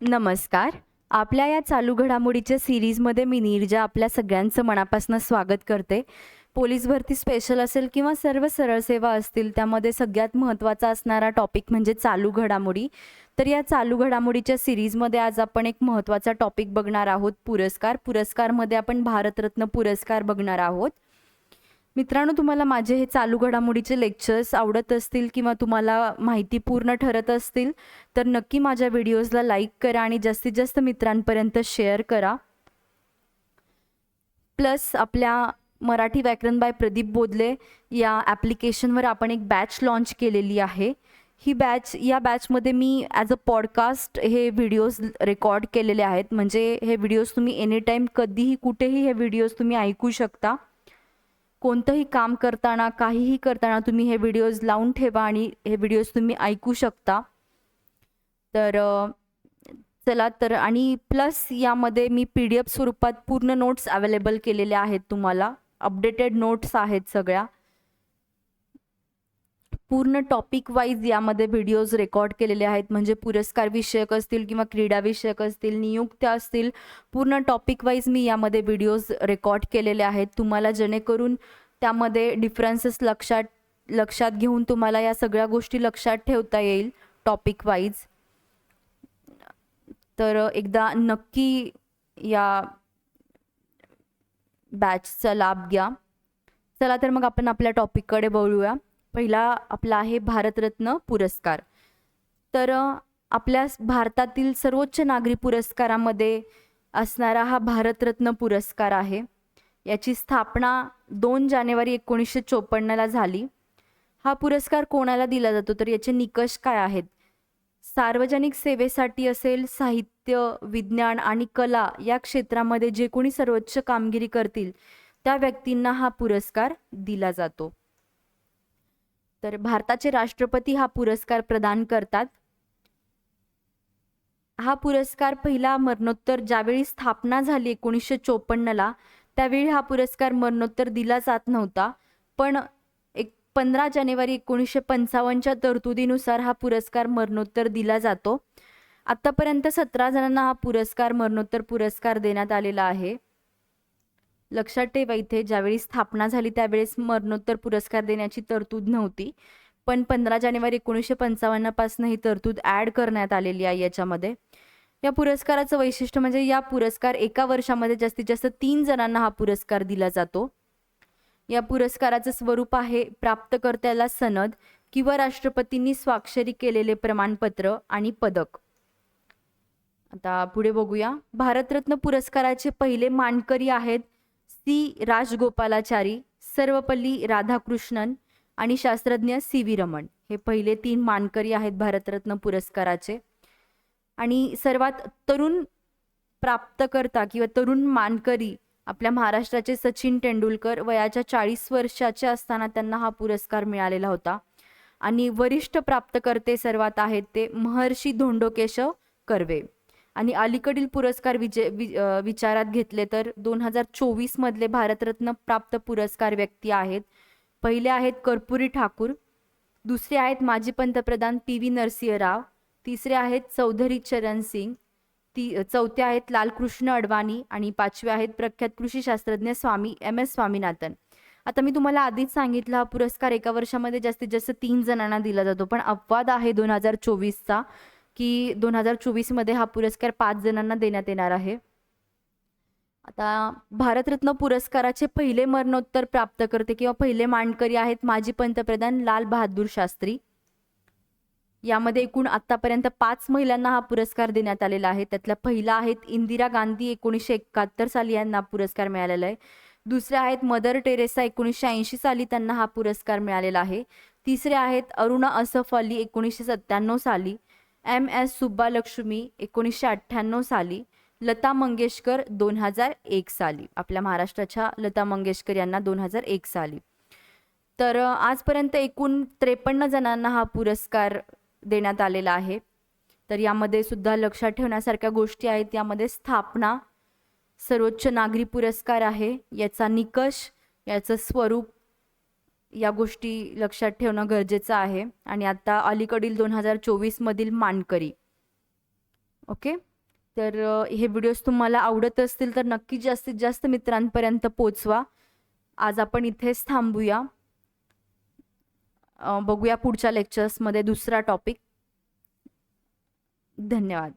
नमस्कार. आपल्या या चालू घडामोडीच्या सिरीजमध्ये मी नीरजा आपल्या सगळ्यांचं मनापासून स्वागत करते. पोलीस भरती स्पेशल असेल किंवा सर्व सरळ सेवा असतील त्यामध्ये सगळ्यात महत्त्वाचा असणारा टॉपिक म्हणजे चालू घडामोडी. तर या चालू घडामोडीच्या सिरीजमध्ये आज आपण एक महत्त्वाचा टॉपिक बघणार आहोत पुरस्कार. पुरस्कारमध्ये आपण भारतरत्न पुरस्कार बघणार आहोत. मित्रांनो तुम्हाला माझे हे चालू घडामोडीचे लेक्चर्स आवडत असतील किंवा तुम्हाला माहिती पूर्ण ठरत असतील तर नक्की माझ्या व्हिडिओजला लाईक करा आणि जास्तीत जास्त मित्रांपर्यंत शेअर करा. प्लस आपल्या मराठी व्याकरण बाय प्रदीप बोधले या ॲप्लिकेशनवर आपण एक बॅच लॉन्च केलेली आहे. ही बॅच या बॅचमध्ये मी ॲज अ पॉडकास्ट हे व्हिडिओज रेकॉर्ड केलेले आहेत. म्हणजे हे व्हिडिओज तुम्ही एनी टाईम कधीही कुठेही हे व्हिडिओज तुम्ही ऐकू शकता. कोणतंही काम करताना काहीही करताना तुम्ही हे व्हिडिओज लावून ठेवा आणि हे व्हिडिओज तुम्ही ऐकू शकता. तर चला तर आणि प्लस यामध्ये मी पी डी एफ स्वरूपात पूर्ण नोट्स अवेलेबल केलेल्या आहेत तुम्हाला. अपडेटेड नोट्स आहेत सगळ्या. पूर्ण टॉपिक वाईज यामध्ये व्हिडिओज रेकॉर्ड केलेले आहेत. म्हणजे पुरस्कार विषयक असतील किंवा क्रीडा विषयक असतील नियुक्त्या असतील पूर्ण टॉपिक वाईज मी यामध्ये व्हिडिओज रेकॉर्ड केलेले आहेत. तुम्हाला जेणेकरून त्यामध्ये डिफरन्सेस लक्षात लक्षात घेऊन तुम्हाला या सगळ्या गोष्टी लक्षात ठेवता येईल टॉपिक वाईज तर एकदा नक्की या बॅचचा लाभ घ्या. चला तर मग आपण आपल्या टॉपिककडे बोलूया पहिला आपला आहे भारतरत्न पुरस्कार. तर आपल्या भारतातील सर्वोच्च नागरी पुरस्कारामध्ये असणारा हा भारतरत्न पुरस्कार आहे. याची स्थापना दोन जानेवारी एकोणीसशे चोपन्नला झाली. हा पुरस्कार कोणाला दिला जातो? तर याचे निकष काय आहेत? सार्वजनिक सेवेसाठी असेल साहित्य विज्ञान आणि कला या क्षेत्रामध्ये जे कोणी सर्वोच्च कामगिरी करतील त्या व्यक्तींना हा पुरस्कार दिला जातो. तर भारताचे राष्ट्रपती हा पुरस्कार प्रदान करतात. हा पुरस्कार पहिला मरणोत्तर ज्यावेळी स्थापना झाली एकोणीसशे चोपन्नला त्यावेळी हा पुरस्कार मरणोत्तर दिला जात नव्हता. पण एक पंधरा जानेवारी एकोणीसशे पंचावन्नच्या तरतुदीनुसार हा पुरस्कार मरणोत्तर दिला जातो. आत्तापर्यंत सतरा जणांना हा पुरस्कार मरणोत्तर पुरस्कार देण्यात आलेला आहे. लक्षात ठेवा इथे ज्यावेळी स्थापना झाली त्यावेळेस मरणोत्तर पुरस्कार देण्याची तरतूद नव्हती. पण पंधरा जानेवारी एकोणीसशे पंचावन्नपासून ही तरतूद ॲड करण्यात आलेली आहे याच्यामध्ये. या पुरस्काराचं वैशिष्ट्य म्हणजे या पुरस्कार एका वर्षामध्ये जास्तीत जास्त तीन जणांना हा पुरस्कार दिला जातो. या पुरस्काराचं स्वरूप आहे प्राप्तकर्त्याला सनद किंवा राष्ट्रपतींनी स्वाक्षरी केलेले प्रमाणपत्र आणि पदक. आता पुढे बघूया. भारतरत्न पुरस्काराचे पहिले मानकरी आहेत सी राजगोपालाचारी सर्वपल्ली राधाकृष्णन आणि शास्त्रज्ञ सी व्ही रमण. हे पहिले तीन मानकरी आहेत भारतरत्न पुरस्काराचे. आणि सर्वात तरुण प्राप्तकर्ता किंवा तरुण मानकरी आपल्या महाराष्ट्राचे सचिन तेंडुलकर वयाच्या चाळीस वर्षाचे असताना त्यांना हा पुरस्कार मिळालेला होता. आणि वरिष्ठ प्राप्तकर्ते सर्वात आहेत ते महर्षी धोंडोकेशव कर्वे. आणि अलीकडील पुरस्कार विजय विचारात घेतले तर दोन हजार चोवीसमधले भारतरत्न प्राप्त पुरस्कार व्यक्ती आहेत. पहिले आहेत कर्पुरी ठाकूर दुसरे आहेत माजी पंतप्रधान पी व्ही नरसिंह राव तिसरे आहेत चौधरी चरण सिंग ती चौथे आहेत लालकृष्ण अडवाणी आणि पाचवे आहेत प्रख्यात कृषी शास्त्रज्ञ स्वामी एम एस स्वामीनाथन. आता मी तुम्हाला आधीच सांगितलं हा पुरस्कार एका वर्षामध्ये जास्तीत जास्त तीन जणांना दिला जातो पण अपवाद आहे दोन हजार चोवीसचा. की दोन हजार चोवीसमध्ये हा पुरस्कार पाच जणांना देण्यात येणार आहे. आता भारतरत्न पुरस्काराचे पहिले मरणोत्तर प्राप्तकर्ते किंवा पहिले मांडकरी आहेत माजी पंतप्रधान लाल बहादूर शास्त्री. यामध्ये एकूण आतापर्यंत पाच महिलांना हा पुरस्कार देण्यात आलेला आहे. त्यातल्या पहिला आहेत इंदिरा गांधी एकोणीसशे एकाहत्तर साली यांना पुरस्कार मिळालेला आहे. दुसरे आहेत मदर टेरेसा एकोणीसशे ऐंशी साली त्यांना हा पुरस्कार मिळालेला आहे. तिसरे आहेत अरुणा असफ अली एकोणीसशे सत्त्याण्णव साली. एम एस सुब्बालक्ष्मी एकोणीसशे अठ्ठ्याण्णव साली लता मंगेशकर दोन हजार एक साली. आपल्या महाराष्ट्राच्या लता मंगेशकर यांना दोन हजार एक साली. तर आजपर्यंत एकूण त्रेपन्न जणांना हा पुरस्कार देण्यात आलेला आहे. तर यामध्ये सुद्धा लक्षात ठेवण्यासारख्या गोष्टी आहेत. यामध्ये स्थापना सर्वोच्च नागरी पुरस्कार आहे. याचा निकष याचं स्वरूप या गोष्टी लक्षात ठेवणं गरजेचं आहे. आणि आता अलीकडील दोन हजार चोवीसमधील मानकरी. ओके? तर हे व्हिडिओज तुम्हाला आवडत असतील तर नक्की जास्तीत जास्त मित्रांपर्यंत पोचवा. आज आपण इथेच थांबूया. बघूया पुढच्या लेक्चर्समध्ये दुसरा टॉपिक. धन्यवाद.